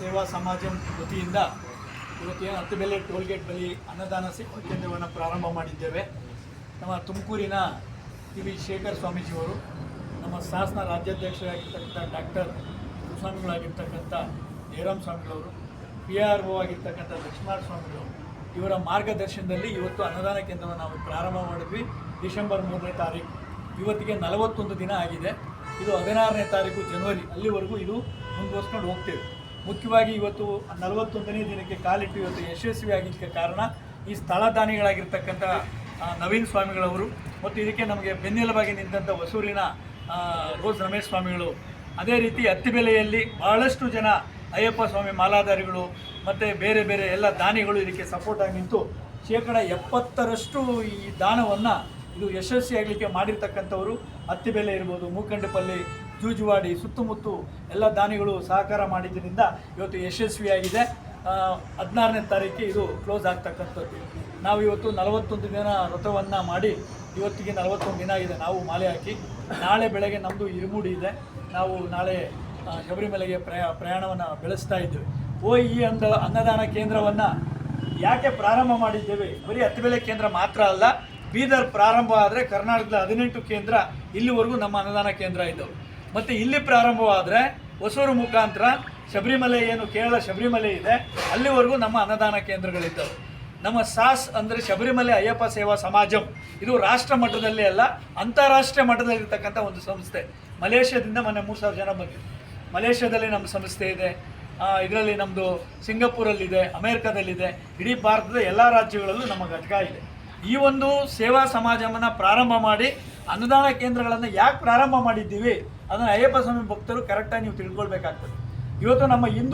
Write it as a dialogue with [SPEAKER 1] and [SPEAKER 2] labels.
[SPEAKER 1] ಸೇವಾ ಸಮಾಜ ವತಿಯಿಂದ ಇವತ್ತು ಏನು ಹತ್ತುಬೆಲೆ ಟೋಲ್ಗೇಟ್ ಬಳಿ ಅನ್ನದಾನ ಕೇಂದ್ರವನ್ನು ಪ್ರಾರಂಭ ಮಾಡಿದ್ದೇವೆ. ನಮ್ಮ ತುಮಕೂರಿನ ಟಿ ವಿ ಶೇಖರ್ ಸ್ವಾಮೀಜಿಯವರು, ನಮ್ಮ ಶಾಸನ ರಾಜ್ಯಾಧ್ಯಕ್ಷರಾಗಿರ್ತಕ್ಕಂಥ ಡಾಕ್ಟರ್ ಸ್ವಾಮಿಗಳಾಗಿರ್ತಕ್ಕಂಥ ಜಯರಾಮ್ ಸ್ವಾಮಿಗಳವರು ಪಿ ಆರ್ ಒ ಆಗಿರ್ತಕ್ಕಂಥ ಲಕ್ಷ್ಮಣ ಸ್ವಾಮಿಗಳು, ಇವರ ಮಾರ್ಗದರ್ಶನದಲ್ಲಿ ಇವತ್ತು ಅನ್ನದಾನ ಕೇಂದ್ರವನ್ನು ನಾವು ಪ್ರಾರಂಭ ಮಾಡಿದ್ವಿ. ಡಿಸೆಂಬರ್ ಮೂರನೇ ತಾರೀಕು ಇವತ್ತಿಗೆ ನಲವತ್ತೊಂದು ದಿನ ಆಗಿದೆ. ಇದು ಹದಿನಾರನೇ ತಾರೀಕು ಜನವರಿ. ಅಲ್ಲಿವರೆಗೂ ಇದು ಮುಂದುವರ್ಸ್ಕೊಂಡು ಹೋಗ್ತೇವೆ. ಮುಖ್ಯವಾಗಿ ಇವತ್ತು ನಲವತ್ತೊಂದನೇ ದಿನಕ್ಕೆ ಕಾಲಿಟ್ಟು ಇವತ್ತು ಯಶಸ್ವಿಯಾಗಿದ್ದಕ್ಕೆ ಕಾರಣ ಈ ಸ್ಥಳ ದಾನಿಗಳಾಗಿರ್ತಕ್ಕಂಥ ನವೀನ್ ಸ್ವಾಮಿಗಳವರು ಮತ್ತು ಇದಕ್ಕೆ ನಮಗೆ ಬೆನ್ನೆಲುಬಾಗಿ ನಿಂತಹ ಹೊಸೂರಿನ ರೋಸ್ ರಮೇಶ್ ಸ್ವಾಮಿಗಳು. ಅದೇ ರೀತಿ ಅತ್ತಿಬೆಲೆಯಲ್ಲಿ ಬಹಳಷ್ಟು ಜನ ಅಯ್ಯಪ್ಪ ಸ್ವಾಮಿ ಮಾಲಾಧಾರಿಗಳು ಮತ್ತು ಬೇರೆ ಬೇರೆ ಎಲ್ಲ ದಾನಿಗಳು ಇದಕ್ಕೆ ಸಪೋರ್ಟ್ ಆಗಿ ನಿಂತು ಶೇಕಡ ಎಪ್ಪತ್ತರಷ್ಟು ಈ ದಾನವನ್ನು ಇದು ಯಶಸ್ವಿಯಾಗಲಿಕ್ಕೆ ಮಾಡಿರ್ತಕ್ಕಂಥವರು. ಅತ್ತಿಬೆಲೆ ಇರ್ಬೋದು ಮೂಕಂಡಪಲ್ಲಿ ಜೂಜುವಾಡಿ, ಸುತ್ತಮುತ್ತ ಎಲ್ಲ ದಾನಿಗಳು ಸಹಕಾರ ಮಾಡಿದ್ದರಿಂದ ಇವತ್ತು ಯಶಸ್ವಿಯಾಗಿದೆ. ಹದಿನಾರನೇ ತಾರೀಕಿಗೆ ಇದು ಕ್ಲೋಸ್ ಆಗ್ತಕ್ಕಂಥದ್ದು. ನಾವು ಇವತ್ತು ನಲವತ್ತೊಂದು ದಿನ ವ್ರತವನ್ನು ಮಾಡಿ ಇವತ್ತಿಗೆ ನಲವತ್ತೊಂದು ದಿನ ಇದೆ ನಾವು ಮಾಲೆ ಹಾಕಿ. ನಾಳೆ ಬೆಳಗ್ಗೆ ನಮ್ಮದು ಇರುಮುಡಿ ಇದೆ. ನಾವು ನಾಳೆ ಶಬರಿಮಲೆಗೆ ಪ್ರಯಾ, ಪ್ರಯಾಣವನ್ನು ಬೆಳೆಸ್ತಾ ಇದ್ದೇವೆ. ಓ ಈ ಅಂದ ಅನ್ನದಾನ ಕೇಂದ್ರವನ್ನು ಯಾಕೆ ಪ್ರಾರಂಭ ಮಾಡಿದ್ದೇವೆ? ಬರೀ ಹತ್ತಿಬೆಲೆ ಕೇಂದ್ರ ಮಾತ್ರ ಅಲ್ಲ, ಬೀದರ್ ಪ್ರಾರಂಭ ಆದರೆ ಕರ್ನಾಟಕದ ಹದಿನೆಂಟು ಕೇಂದ್ರ ಇಲ್ಲಿವರೆಗೂ ನಮ್ಮ ಅನ್ನದಾನ ಕೇಂದ್ರ ಇದ್ದವು. ಮತ್ತು ಇಲ್ಲಿ ಪ್ರಾರಂಭವಾದರೆ ಹೊಸೂರು ಮುಖಾಂತರ ಶಬರಿಮಲೆ ಏನು ಕೇರಳ ಶಬರಿಮಲೆ ಇದೆ, ಅಲ್ಲಿವರೆಗೂ ನಮ್ಮ ಅನ್ನದಾನ ಕೇಂದ್ರಗಳಿದ್ದವು. ನಮ್ಮ ಸಾಸ್ ಅಂದರೆ ಶಬರಿಮಲೆ ಅಯ್ಯಪ್ಪ ಸೇವಾ ಸಮಾಜಂ. ಇದು ರಾಷ್ಟ್ರ ಮಟ್ಟದಲ್ಲಿ ಅಲ್ಲ, ಅಂತಾರಾಷ್ಟ್ರೀಯ ಮಟ್ಟದಲ್ಲಿರ್ತಕ್ಕಂಥ ಒಂದು ಸಂಸ್ಥೆ. ಮಲೇಷ್ಯಾದಿಂದ ಮೊನ್ನೆ ಮೂರು ಸಾವಿರ ಜನ ಬಂದಿದೆ ಮಲೇಷ್ಯಾದಲ್ಲಿ ನಮ್ಮ ಸಂಸ್ಥೆ ಇದೆ. ಇದರಲ್ಲಿ ನಮ್ಮದು ಸಿಂಗಪೂರಲ್ಲಿದೆ, ಅಮೇರಿಕಾದಲ್ಲಿದೆ. ಇಡೀ ಭಾರತದ ಎಲ್ಲ ರಾಜ್ಯಗಳಲ್ಲೂ ನಮ್ಮ ಘಟಕ ಇದೆ. ಈ ಒಂದು ಸೇವಾ ಸಮಾಜವನ್ನು ಪ್ರಾರಂಭ ಮಾಡಿ ಅನುದಾನ ಕೇಂದ್ರಗಳನ್ನು ಯಾಕೆ ಪ್ರಾರಂಭ ಮಾಡಿದ್ದೀವಿ? ಅದನ್ನು ಅಯ್ಯಪ್ಪ ಸ್ವಾಮಿ ಭಕ್ತರು ಕರೆಕ್ಟಾಗಿ ನೀವು ತಿಳ್ಕೊಳ್ಬೇಕಾಗ್ತದೆ. ಇವತ್ತು ನಮ್ಮ ಹಿಂದೂ